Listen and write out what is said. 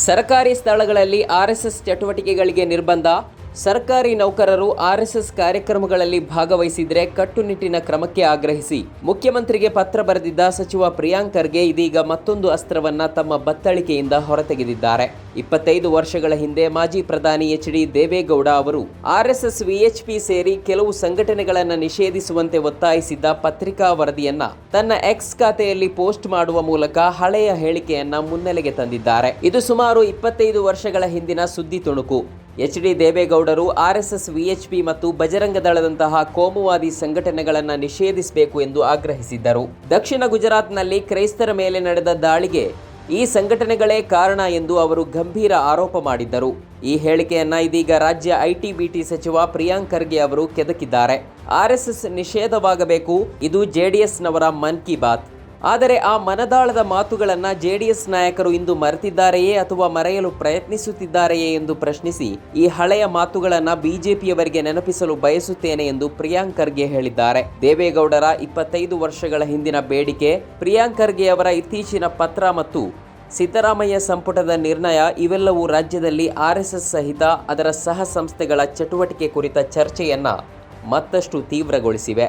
ಸರ್ಕಾರಿ ಸ್ಥಳಗಳಲ್ಲಿ ಆರ್ಎಸ್ಎಸ್ ಚಟುವಟಿಕೆಗಳಿಗೆ ನಿರ್ಬಂಧ ಸರ್ಕಾರಿ ನೌಕರರು ಆರ್ಎಸ್ಎಸ್ ಕಾರ್ಯಕ್ರಮಗಳಲ್ಲಿ ಭಾಗವಹಿಸಿದ್ರೆ ಕಟ್ಟುನಿಟ್ಟಿನ ಕ್ರಮಕ್ಕೆ ಆಗ್ರಹಿಸಿ. ಮುಖ್ಯಮಂತ್ರಿಗೆ ಪತ್ರ ಬರೆದಿದ್ದ ಸಚಿವ ಪ್ರಿಯಾಂಕ್ ಖರ್ಗೆ ಇದೀಗ ಮತ್ತೊಂದು ಅಸ್ತ್ರವನ್ನ ತಮ್ಮ ಬತ್ತಳಿಕೆಯಿಂದ ಹೊರತೆಗೆದಿದ್ದಾರೆ. ಇಪ್ಪತ್ತೈದು ವರ್ಷಗಳ ಹಿಂದೆ ಮಾಜಿ ಪ್ರಧಾನಿ ಎಚ್ ಡಿ ದೇವೇಗೌಡ ಅವರು ಆರ್ಎಸ್ಎಸ್ ವಿಎಚ್ಪಿ ಸೇರಿ ಕೆಲವು ಸಂಘಟನೆಗಳನ್ನು ನಿಷೇಧಿಸುವಂತೆ ಒತ್ತಾಯಿಸಿದ್ದ ಪತ್ರಿಕಾ ವರದಿಯನ್ನ ತನ್ನ ಎಕ್ಸ್ ಖಾತೆಯಲ್ಲಿ ಪೋಸ್ಟ್ ಮಾಡುವ ಮೂಲಕ ಹಳೆಯ ಹೇಳಿಕೆಯನ್ನ ಮುನ್ನೆಲೆಗೆ ತಂದಿದ್ದಾರೆ. ಇದು ಸುಮಾರು ಇಪ್ಪತ್ತೈದು ವರ್ಷಗಳ ಹಿಂದಿನ ಸುದ್ದಿ ತುಣುಕು. ಎಚ್ ಡಿ ದೇವೇಗೌಡರು ಆರ್ಎಸ್ಎಸ್, ವಿಎಚ್ಪಿ ಮತ್ತು ಬಜರಂಗ ದಳದಂತಹ ಕೋಮುವಾದಿ ಸಂಘಟನೆಗಳನ್ನು ನಿಷೇಧಿಸಬೇಕು ಎಂದು ಆಗ್ರಹಿಸಿದ್ದರು. ದಕ್ಷಿಣ ಗುಜರಾತ್ನಲ್ಲಿ ಕ್ರೈಸ್ತರ ಮೇಲೆ ನಡೆದ ದಾಳಿಗೆ ಈ ಸಂಘಟನೆಗಳೇ ಕಾರಣ ಎಂದು ಅವರು ಗಂಭೀರ ಆರೋಪ ಮಾಡಿದ್ದರು. ಈ ಹೇಳಿಕೆಯನ್ನ ಇದೀಗ ರಾಜ್ಯ ಐಟಿ ಬಿಟಿ ಸಚಿವ ಪ್ರಿಯಾಂಕ್ ಖರ್ಗೆ ಅವರು ಕೆದಕಿದ್ದಾರೆ. ಆರ್ಎಸ್ಎಸ್ ನಿಷೇಧವಾಗಬೇಕು, ಇದು ಜೆಡಿಎಸ್ನವರ ಮನ್ ಕಿ ಬಾತ್. ಆದರೆ ಆ ಮನದಾಳದ ಮಾತುಗಳನ್ನ ಜೆಡಿಎಸ್ ನಾಯಕರು ಇಂದು ಮರೆತಿದ್ದಾರೆಯೇ ಅಥವಾ ಮರೆಯಲು ಪ್ರಯತ್ನಿಸುತ್ತಿದ್ದಾರೆಯೇ ಎಂದು ಪ್ರಶ್ನಿಸಿ ಈ ಹಳೆಯ ಮಾತುಗಳನ್ನ ಬಿಜೆಪಿಯವರಿಗೆ ನೆನಪಿಸಲು ಬಯಸುತ್ತೇನೆ ಎಂದು ಪ್ರಿಯಾಂಕ್ ಖರ್ಗೆ ಹೇಳಿದ್ದಾರೆ. ದೇವೇಗೌಡರ ಇಪ್ಪತ್ತೈದು ವರ್ಷಗಳ ಹಿಂದಿನ ಬೇಡಿಕೆ, ಪ್ರಿಯಾಂಕ್ ಖರ್ಗೆ ಅವರ ಇತ್ತೀಚಿನ ಪತ್ರ ಮತ್ತು ಸಿದ್ದರಾಮಯ್ಯ ಸಂಪುಟದ ನಿರ್ಣಯ ಇವೆಲ್ಲವೂ ರಾಜ್ಯದಲ್ಲಿ ಆರ್ಎಸ್ಎಸ್ ಸಹಿತ ಅದರ ಸಹ ಸಂಸ್ಥೆಗಳ ಚಟುವಟಿಕೆ ಕುರಿತ ಚರ್ಚೆಯನ್ನ ಮತ್ತಷ್ಟು ತೀವ್ರಗೊಳಿಸಿವೆ.